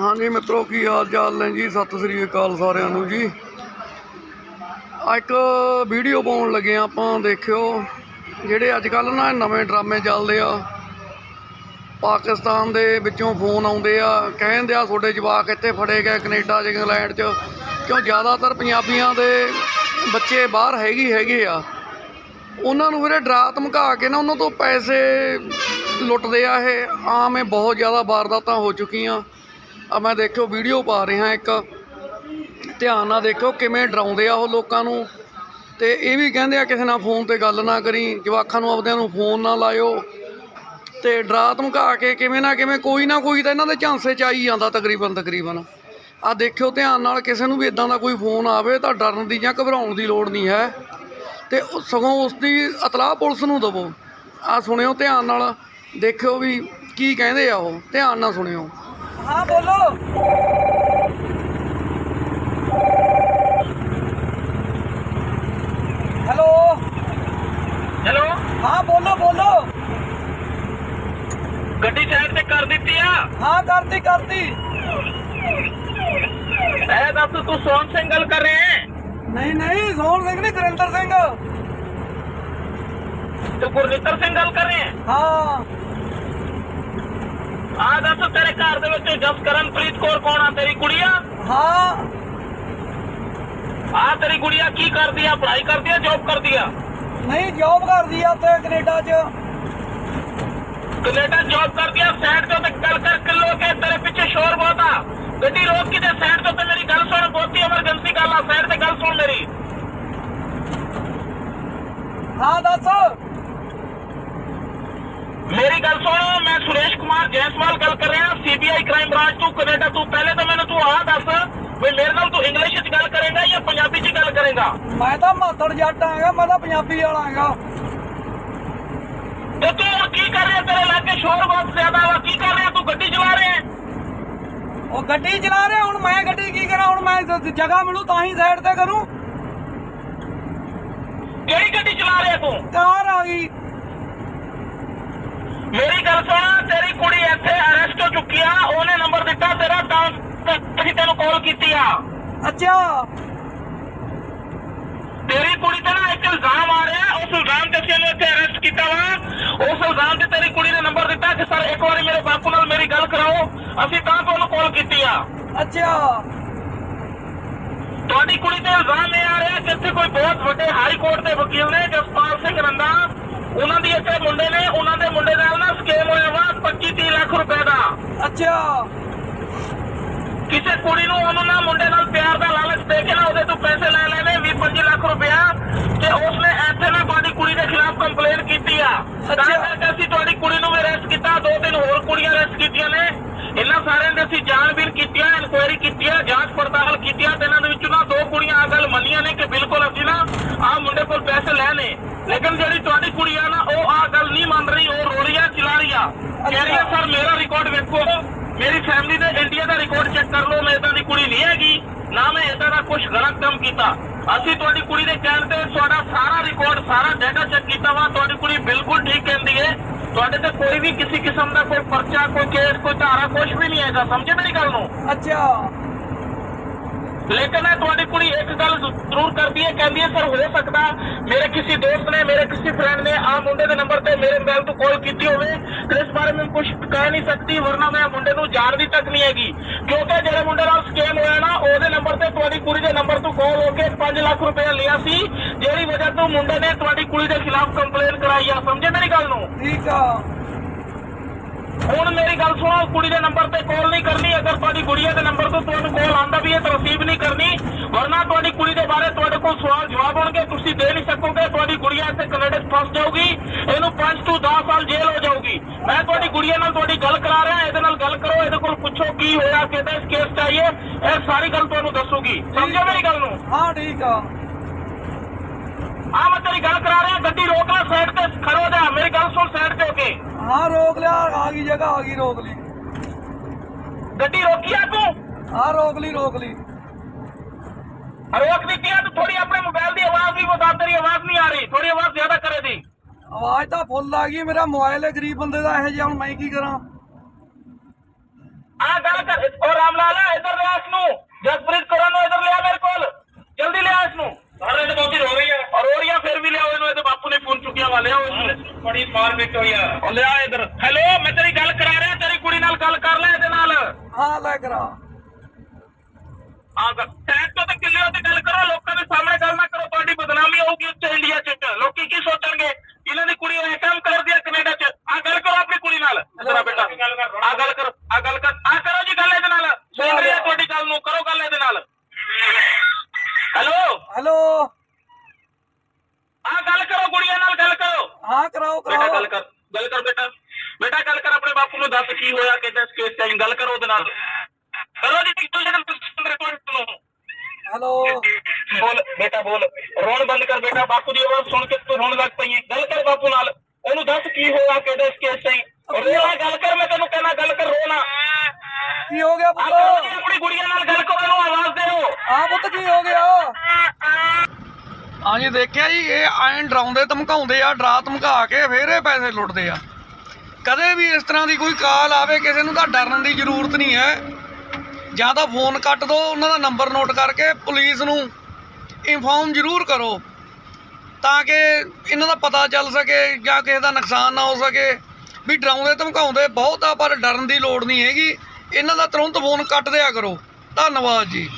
ਹਾਂਜੀ ਮਿੱਤਰੋ, ਕੀ ਹਾਲ ਚਾਲ ਨੇ ਜੀ? ਸਤਿ ਸ੍ਰੀ ਅਕਾਲ ਸਾਰਿਆਂ ਨੂੰ ਜੀ। ਆ ਇੱਕ ਵੀਡੀਓ ਪਾਉਣ ਲੱਗੇ ਆ ਆਪਾਂ, ਦੇਖਿਓ। ਜਿਹੜੇ ਅੱਜ ਕੱਲ ਨਾ ਨਵੇਂ ਡਰਾਮੇ ਚੱਲਦੇ ਆ, ਪਾਕਿਸਤਾਨ ਦੇ ਵਿੱਚੋਂ ਫੋਨ ਆਉਂਦੇ ਆ, ਕਹਿੰਦੇ ਆ ਤੁਹਾਡੇ ਜਵਾਕ ਇੱਥੇ ਫੜੇ ਗਏ ਕੈਨੇਡਾ 'ਚ ਇੰਗਲੈਂਡ 'ਚ। ਕਿਉਂ ਜ਼ਿਆਦਾਤਰ ਪੰਜਾਬੀਆਂ ਦੇ ਬੱਚੇ ਬਾਹਰ ਹੈਗੇ ਹੈਗੇ ਆ। ਉਹਨਾਂ ਨੂੰ ਵੀਰੇ ਡਰਾ ਧਮਕਾ ਕੇ ਨਾ ਉਹਨਾਂ ਤੋਂ ਪੈਸੇ ਲੁੱਟਦੇ ਆ ਇਹ। ਆਮ ਇਹ ਬਹੁਤ ਜ਼ਿਆਦਾ ਵਾਰਦਾਤਾਂ ਹੋ ਚੁੱਕੀਆਂ। ਆ ਮੈਂ ਦੇਖਿਓ ਵੀਡੀਓ ਪਾ ਰਿਹਾ ਇੱਕ। ਧਿਆਨ ਨਾਲ ਦੇਖਿਓ ਕਿਵੇਂ ਡਰਾਉਂਦੇ ਆ ਉਹ ਲੋਕਾਂ ਨੂੰ। ਤੇ ਇਹ ਵੀ ਕਹਿੰਦੇ ਆ ਕਿਸੇ ਨਾਲ ਫੋਨ ਤੇ ਗੱਲ ਨਾ ਕਰੀ, ਜਵਾਕਾਂ ਨੂੰ ਆਪਦਿਆਂ ਨੂੰ ਫੋਨ ਨਾ ਲਾਇਓ। ਤੇ ਡਰਾ ਧਮਕਾ ਕੇ ਕਿਵੇਂ ਨਾ ਕਿਵੇਂ ਕੋਈ ਨਾ ਕੋਈ ਤਾਂ ਇਹਨਾਂ ਦੇ ਝਾਂਸੇ ਚ ਆਈ ਜਾਂਦਾ ਤਕਰੀਬਨ ਤਕਰੀਬਨ। ਆ ਦੇਖਿਓ ਧਿਆਨ ਨਾਲ ਕਿਸੇ ਨੂੰ ਵੀ ਇਦਾਂ ਦਾ ਕੋਈ ਫੋਨ ਆਵੇ ਤਾਂ ਡਰਨ ਦੀ ਜਾਂ ਘਬਰਾਉਣ ਦੀ ਲੋੜ ਨਹੀਂ ਹੈ। ਤੇ ਸਗੋਂ ਉਸ ਦੀ ਇਤਲਾਹ ਪੁਲਿਸ ਨੂੰ ਦਵੋ। ਆ ਸੁਣਿਓ ਧਿਆਨ ਨਾਲ, ਦੇਖਿਓ ਵੀ ਕੀ ਕਹਿੰਦੇ ਆ ਉਹ। ਧਿਆਨ ਨਾਲ ਸੁਣਿਓ। ਹੈਲੋ। ਹੈਲੋ। ਹਾਂ ਬੋਲੋ ਬੋਲੋ। ਗੱਡੀ ਸਾਈਡ ਤੇ ਕਰ ਦਿੱਤੀ ਆ। ਹਾਂ ਕਰਤੀ ਕਰਤੀ। ਇਹ ਦੱਸ ਤੂੰ ਸੋਹਣ ਸਿੰਘ ਗੱਲ ਕਰ ਰਿਹਾ ਹੈ? ਨਹੀਂ ਨਹੀਂ ਸੋਹਣ ਸਿੰਘ ਨਹੀਂ ਕਰਿੰਦਰ ਸਿੰਘ। ਤੂੰ ਗੁਰਨਿੱਤਰ ਸਿੰਘ ਗੱਲ ਕਰ ਰਿਹਾ ਹੈ? ਹਾਂ। ਆ ਦੱਸ ਤੇਰੇ ਘਰ ਦੇ ਵਿੱਚ ਜਸਕਰਨਪ੍ਰੀਤ ਕੌਰ ਕੌਣ ਆ? ਤੇਰੀ ਕੁੜੀਆ ਹਾਂ। ਆ ਤੇਰੀ ਕੁੜੀਆ ਕੀ ਕਰਦੀ ਆ? ਪੜ੍ਹਾਈ ਕਰਦੀ ਆ ਜੌਬ ਕਰਦੀ ਆ? ਨਹੀਂ ਜੌਬ ਕਰਦੀ ਆ ਉੱਥੇ ਕੈਨੇਡਾ 'ਚ। ਕੈਨੇਡਾ ਜੌਬ ਕਰਦੀ ਆ ਸਾਈਡ ਤੋਂ ਤੇ ਗੱਲ ਕਰ ਕਿਲੋ ਕੇ ਤੇਰੇ ਪਿੱਛੇ ਸ਼ੋਰ ਬਹੁਤ ਆ। ਗੱਡੀ ਰੋਕ ਕੇ ਤੇ ਸਾਈਡ ਤੋਂ ਤੇ ਮੇਰੀ ਗੱਲ ਸੁਣ ਬਹੁਤੀ ਐਮਰਜੈਂਸੀ ਗੱਲ ਆ ਸਾਈਡ ਤੇ ਗੱਲ ਸੁਣ ਮੇਰੀ। ਹਾਂ ਦੱਸੋ। ਸਰਦਾਰ ਗੱਲ ਕਰ ਰਿਹਾ ਸੀਬੀਆਈ ਕ੍ਰਾਈਮ ਬ੍ਰਾਂਚ ਤੋਂ ਕੈਨੇਡਾ ਤੋਂ। ਪਹਿਲੇ ਤਾਂ ਮੈਨੂੰ ਤੂੰ ਆ ਦੱਸ ਵੀ ਮੇਰੇ ਨਾਲ ਤੂੰ ਇੰਗਲਿਸ਼ ਵਿੱਚ ਗੱਲ ਕਰੇਗਾ ਜਾਂ ਪੰਜਾਬੀ 'ਚ ਗੱਲ ਕਰੇਗਾ? ਮੈਂ ਤਾਂ ਮਾਤੜ ਜੱਟ ਆਂਗਾ ਮੈਂ ਤਾਂ ਪੰਜਾਬੀ ਵਾਲਾ ਆਂਗਾ। ਤੇ ਤੂੰ ਹੁਣ ਕੀ ਕਰ ਰਿਹਾ ਤੇਰੇ ਲਾਗੇ? ਸ਼ੋਰ ਬਹੁਤ ਜ਼ਿਆਦਾ ਵਾ ਕੀ ਕਰ ਰਿਹਾ ਤੂੰ? ਗੱਡੀ ਚਲਾ ਰਿਹਾ? ਉਹ ਗੱਡੀ ਚਲਾ ਰਿਹਾ ਹੁਣ ਮੈਂ ਗੱਡੀ ਕੀ ਕਰਾਂ? ਹੁਣ ਮੈਂ ਜਗ੍ਹਾ ਮਿਲੂ ਤਾਂ ਹੀ ਸਾਈਡ ਤੇ ਕਰੂੰ। ਕਿਹੜੀ ਗੱਡੀ ਚਲਾ ਰਿਹਾ ਤੂੰ? ਕਾਰ ਆ ਗਈ। ਚੁੱਕੀ ਆ ਉਹਨੇ ਨੰਬਰ ਦਿੱਤਾ ਤੇਰਾ ਤਾਂ ਅਸੀਂ ਤੈਨੂੰ ਕਾਲ ਕੀਤੀ ਆ। ਅੱਛਾ। ਤੇਰੀ ਕੁੜੀ ਤੇ ਨਾ ਇੱਕ ਇਲਜ਼ਾਮ ਆ ਰਿਹਾ ਉਸ ਇਲਜ਼ਾਮ ਤੇ ਅਸੀਂ ਇਹਨੂੰ ਇੱਥੇ ਅਰੈਸਟ ਕੀਤਾ ਵਾ। ਉਸ ਇਲਜ਼ਾਮ ਤੇ ਤੇਰੀ ਕੁੜੀ ਨੇ ਨੰਬਰ ਦਿੱਤਾ ਕਿ ਸਰ ਇੱਕ ਵਾਰੀ ਮੇਰੇ ਬਾਪੂ ਨਾਲ ਮੇਰੀ ਗੱਲ ਕਰਾਓ ਅਸੀਂ ਤਾਂ ਤੁਹਾਨੂੰ ਕਾਲ ਕੀਤੀ ਆ। ਅੱਛਾ। ਤੁਹਾਡੀ ਕੁੜੀ ਤੇ ਇਲਜ਼ਾਮ ਇਹ ਆ ਰਿਹਾ ਕਿ ਇੱਥੇ ਕੋਈ ਬਹੁਤ ਵੱਡੇ ਹਾਈ ਕੋਰਟ ਦੇ ਵਕੀਲ ਨੇ ਜਸਪਾਲ ਸਿੰਘ ਰੰਦਾ ਉਹਨਾਂ ਦੀ ਇੱਥੇ ਮੁੰਡੇ ਨੇ ਉਹਨਾਂ ਦੇ ਮੁੰਡੇ ਨਾਲ ਨਾ ਸਕੇਮ ਹੋਇਆ ਵਾ 25 30 ਲੱਖ ਰੁਪਏ ਅੱਛਾ ਕਿਸੇ ਕੁੜੀ ਨੂੰ ਉਹਨੂੰ ਨਾ ਮੁੰਡੇ ਨਾਲ ਪਿਆਰ ਦਾ ਲਾਲਚ ਦੇ ਕੇ ਨਾ ਉਹਦੇ ਤੋਂ ਪੈਸੇ ਲੈ ਲੈਣੇ 20 25 ਲੱਖ ਰੁਪਇਆ ਤੇ ਉਸਨੇ ਇੱਥੇ ਨਾ ਤੁਹਾਡੀ ਕੁੜੀ ਦੇ ਖਿਲਾਫ ਕੰਪਲੇਂਟ ਕੀਤੀ ਆ। ਤਾਂ। ਕਰਕੇ ਅਸੀਂ ਤੁਹਾਡੀ ਕੁੜੀ ਨੂੰ ਵੀ ਅਰੈਸਟ ਕੀਤਾ ਦੋ ਤਿੰਨ ਹੋਰ ਕੁੜੀਆਂ ਅਰੈਸਟ ਕੀਤੀਆਂ ਨੇ। ਇਹਨਾਂ ਸਾਰਿਆਂ ਦੇ ਅਸੀਂ ਜਾਣਬੀਨ ਕੀਤੀਆਂ ਇਨਕੁਆਇਰੀ ਕੀਤੀਆਂ ਜਾਂਚ ਪੜਤਾਲ ਕੀਤੀਆਂ ਤੇ ਇਹਨਾਂ ਦੇ ਵਿੱਚੋਂ ਨਾ ਦੋ ਕੁੜੀਆਂ ਆ ਗੱਲ ਮੰਨੀਆਂ ਨੇ ਕਿ ਬਿਲਕੁਲ ਅਸੀਂ ਨਾ ਆਹ ਮੁੰਡੇ ਕੋਲ ਪੈਸੇ ਲੈਣੇ। ਲੇਕਿਨ ਜਿਹੜੀ ਤੁਹਾਡੀ ਕੁੜੀ ਆ ਨਾ ਉਹ ਆਹ ਗੱਲ ਨਹੀਂ ਮੰਨ ਰਹੀ ਉਹ ਰੋ ਰਹੀ ਆ ਚਿਲਾ ਰਹੀ ਆ ਕਹਿ ਰਹੀ ਆ, ਸਰ, ਮੇਰਾ ਰਿਕਾਰਡ ਵੇਖੋ। ਮੇਰੀ ਫੈਮਿਲੀ ਦੇ ਇੰਡੀਆ ਦਾ ਰਿਕਾਰਡ ਚੈੱਕ ਕਰ ਲਓ, ਮੈਂ ਇਦਾਂ ਦੀ ਕੁੜੀ ਨਹੀਂ ਹੈਗੀ। ਨਾ ਮੈਂ ਇਦਾਂ ਦਾ ਕੁਝ ਗਲਤ ਕੰਮ ਕੀਤਾ। ਅਸੀਂ ਤੁਹਾਡੀ ਕੁੜੀ ਦੇ ਕਹਿਣ ਤੇ ਤੁਹਾਡਾ ਸਾਰਾ ਰਿਕਾਰਡ ਸਾਰਾ ਡਾਟਾ ਚੈੱਕ ਕੀਤਾ ਵਾ। ਤੁਹਾਡੀ ਕੁੜੀ ਬਿਲਕੁਲ ਠੀਕ ਕਹਿੰਦੀ ਹੈ ਤੁਹਾਡੇ ਤੇ ਕੋਈ ਵੀ ਕਿਸੇ ਕਿਸਮ ਦਾ ਕੋਈ ਪਰਚਾ, ਕੋਈ ਕੇਸ ਕੋਈ ਧਾਰਾ ਕੁਝ ਵੀ ਨਹੀਂ ਹੈਗਾ। ਸਮਝੇ ਮੇਰੀ ਗੱਲ ਨੂੰ? ਅੱਛਾ। ਲੇਕਿਨ ਇਹ ਤੁਹਾਡੀ ਕੁੜੀ ਇੱਕ ਗੱਲ ਜ਼ਰੂਰ ਕਰਦੀ ਹੈ ਕਹਿੰਦੀ ਹੈ ਸਰ ਹੋ ਸਕਦਾ ਮੇਰੇ ਕਿਸੇ ਦੋਸਤ ਨੇ ਮੇਰੇ ਕਿਸੇ ਫਰੈਂਡ ਨੇ ਆ ਮੁੰਡੇ ਦੇ ਨੰਬਰ ਤੇ ਮੇਰੇ ਮੋਬਾਈਲ ਤੋਂ ਕਾਲ ਕੀਤੀ ਹੋਵੇ। ਤੇ ਇਸ ਬਾਰੇ ਮੈਂ ਕੁਝ ਕਹਿ ਨਹੀਂ ਸਕਦੀ ਵਰਨਾ ਮੈਂ ਮੁੰਡੇ ਨੂੰ ਜਾਣਦੀ ਤੱਕ ਨਹੀਂ ਹੈਗੀ। ਕਿਉਂਕਿ ਜਿਹੜੇ ਮੁੰਡੇ ਨਾਲ ਸਕੈਮ ਹੋਇਆ ਨਾ ਉਹਦੇ ਨੰਬਰ ਤੇ ਤੁਹਾਡੀ ਕੁੜੀ ਦੇ ਨੰਬਰ ਤੋਂ ਕਾਲ ਹੋ ਕੇ 5 ਲੱਖ ਰੁਪਏ ਲਿਆ ਸੀ ਜਿਹੜੀ ਵਜ੍ਹਾ ਤੋਂ ਮੁੰਡੇ ਨੇ ਤੁਹਾਡੀ ਕੁੜੀ ਦੇ ਖਿਲਾਫ ਕੰਪਲੇਂਟ ਕਰਾਈ ਆ। ਸਮਝੇ ਮੇਰੀ ਗੱਲ ਨੂੰ? ਠੀਕ ਆ। ਹੁਣ ਮੇਰੀ ਗੱਲ ਸੁਣੋ ਕੁੜੀ ਦੇ ਨੰਬਰ ਤੇ ਕਾਲ ਨਹੀਂ ਕਰਨੀ ਅਗਰ ਤੁਹਾਡੀ ਗੁੜੀਆ ਦੇ ਨੰਬਰ ਤੋਂ ਤੁਹਾਨੂੰ ਕਾਲ ਆਂਦਾ ਵੀ ਹੈ ਤਾਂ ਰਿਸੀਵ ਨਹੀਂ ਵਰਨਾ ਤੁਹਾਡੀ ਕੁੜੀ ਦੇ ਬਾਰੇ ਤੁਹਾਡੇ ਕੋਲ ਸਵਾਲ ਜਵਾਬ ਹੋਣਗੇ ਤੁਸੀਂ ਦੇ ਨਹੀਂ ਸਕੋਗੇ ਤੁਹਾਡੀ ਗੁੜੀਆ ਇੱਥੇ ਕੈਨੇਡਾ ਫਸ ਜਾਊਗੀ ਇਹਨੂੰ 5 ਤੋਂ 10 ਸਾਲ ਜੇਲ੍ਹ ਹੋ ਜਾਊਗੀ। ਮੈਂ ਤੁਹਾਡੀ ਗੁੜੀਆ ਨਾਲ ਤੁਹਾਡੀ ਗੱਲ ਕਰਾ ਰਿਹਾ ਇਹਦੇ ਨਾਲ ਗੱਲ ਕਰੋ ਇਹਦੇ ਕੋਲ ਪੁੱਛੋ ਕੀ ਹੋਇਆ ਕਿਹਦਾ ਕੇਸ ਚਾਹੀਏ ਇਹ ਸਾਰੀ ਗੱਲ ਤੁਹਾਨੂੰ ਦੱਸੂਗੀ। ਸਮਝੋ ਮੇਰੀ ਗੱਲ ਨੂੰ? ਹਾਂ ਠੀਕ ਆ। ਆ ਮੈਂ ਤੇਰੀ ਗੱਲ ਕਰਾ ਰਿਹਾ ਗੱਡੀ ਰੋਕ ਲੈ ਸਾਈਡ ਤੇ ਖੜੋ ਜਾ ਮੇਰੀ ਗੱਲ ਸੁਣ ਸਾਈਡ ਤੇ ਹੋ ਕੇ। ਹਾਂ ਰੋਕ ਲਿਆ ਆ ਗਈ ਜਗ੍ਹਾ ਆ ਗਈ ਰੋਕ ਲਈ। ਗੱਡੀ ਰੋਕੀ ਆ ਤੂੰ? ਹਾਂ ਰੋਕ ਲਈ ਰੋਕ ਲਈ। रोक दी तो थोड़ी अपने मोबाइल की आवाज भी बता तेरी आवाज नहीं आ रही थोड़ी आवाज ज्यादा करे दी ਆਵਾਜ਼ ਤਾਂ ਫੁੱਲ ਆ ਗਈ ਮੇਰਾ ਮੋਬਾਈਲ ਹੈ ਗਰੀਬ ਬੰਦੇ ਦਾ ਇਹੋ ਜਿਹਾ ਹੁਣ ਮੈਂ ਕੀ ਕਰਾਂ आ गल कर और आ ਨਾਮ ਲਾ ਲੈ ਇੱਧਰ ਲਿਆ ਇਸ ਨੂੰ ਜਸਪ੍ਰੀਤ ਕਰਨ ਨੂੰ ਇੱਧਰ ਲਿਆ ਮੇਰੇ ਕੋਲ ਜਲਦੀ ਲਿਆ ਇਸ ਨੂੰ ਸਾਰੇ ਤੇ ਬਾਪੀ ਰੋ ਰਹੀ ਆ ਔਰ ਰੋ ਰਹੀ ਆ ਫਿਰ ਵੀ ਲਿਆਓ ਇਹਨੂੰ ਇਹਦੇ ਬਾਪੂ ਨੇ ਫੋਨ ਚੁੱਕਿਆ ਵਾ ਲਿਆਓ ਇਹਨੂੰ ਬੜੀ ਮਾਰ ਪਿੱਟ ਹੋਈ ਆ ਉਹ ਲਿਆ ਇੱਧਰ ਹੈਲੋ ਮੈਂ ਤੇਰੀ ਗੱਲ ਕਰਾ ਰਿਹਾ ਤੇਰੀ ਕੁੜੀ ਨਾਲ ਗੱਲ ਕਰ ਲੈ ਇਹਦੇ ਨਾਲ ਹਾਂ ਲੈ ਕਰਾ ਆ ਟੈਗ ਦੱਸ ਕੀ ਹੋਇਆ ਕਿਦਾਂ ਇਸ ਕੇਸ ਟਾਈਮ ਗੱਲ ਕਰੋ ਉਹਦੇ ਨਾਲ। ਕਰੋ ਜੀ ਤੁਸੀਂ ਰਿਕਾਰਡ ਨੂੰ ਹੈਲੋ। ਬੋਲ ਬੇਟਾ ਬੋਲ। ਰੋਣ ਬੰਦ ਕਰ ਬੇਟਾ ਬਾਪੂ ਦੀ ਆਵਾਜ਼ ਸੁਣ ਕੇ ਤੂੰ ਰੋਣ ਲੱਗ ਪਈ ਹੈ ਗੱਲ ਕਰ ਬਾਪੂ ਨਾਲ। ਉਹਨੂੰ ਦੱਸ ਕੀ ਹੋਇਆ ਕਿਹਦੇ ਇਸ ਕੇਸ ਤਾਈਂ ਰੋਣਾ ਗੱਲ ਕਰ ਮੈਂ ਤੈਨੂੰ ਕਹਿਣਾ ਗੱਲ ਕਰ ਰੋਣਾ। ਕੀ ਹੋ ਗਿਆ ਪੁੱਤ? ਆਪਣੀ ਗੁੜੀਆ ਨਾਲ ਗੱਲ ਕਰੋ ਉਹਨੂੰ ਆਵਾਜ਼ ਦਿਓ। ਆ ਪੁੱਤ ਕੀ ਹੋ ਗਿਆ? ਹਾਂਜੀ ਦੇਖਿਆ ਜੀ ਇਹ ਐਂ ਡਰਾਉਂਦੇ ਧਮਕਾਉਂਦੇ ਆ ਡਰਾ ਧਮਕਾ ਕੇ ਫਿਰ ਇਹ ਪੈਸੇ ਲੁੱਟਦੇ ਆ। ਕਦੇ ਵੀ ਇਸ ਤਰ੍ਹਾਂ ਦੀ ਕੋਈ ਕਾਲ ਆਵੇ, ਕਿਸੇ ਨੂੰ ਤਾਂ ਡਰਨ ਦੀ ਜ਼ਰੂਰਤ ਨਹੀਂ ਹੈ। ਜਾਂ ਤਾਂ ਫੋਨ ਕੱਟ ਦਿਓ ਉਹਨਾਂ ਦਾ ਨੰਬਰ ਨੋਟ ਕਰਕੇ ਪੁਲਿਸ ਨੂੰ ਇਨਫੋਰਮ ਜ਼ਰੂਰ ਕਰੋ, ਤਾਂ ਕਿ ਇਹਨਾਂ ਦਾ ਪਤਾ ਚੱਲ ਸਕੇ ਜਾਂ ਕਿਸੇ ਦਾ ਨੁਕਸਾਨ ਨਾ ਹੋ ਸਕੇ। ਵੀ ਡਰਾਉਂਦੇ, ਧਮਕਾਉਂਦੇ ਬਹੁਤ ਆ, ਪਰ ਡਰਨ ਦੀ ਲੋੜ ਨਹੀਂ ਹੈਗੀ। ਇਹਨਾਂ ਦਾ ਤੁਰੰਤ ਫੋਨ ਕੱਟ ਦਿਆ ਕਰੋ। ਧੰਨਵਾਦ ਜੀ।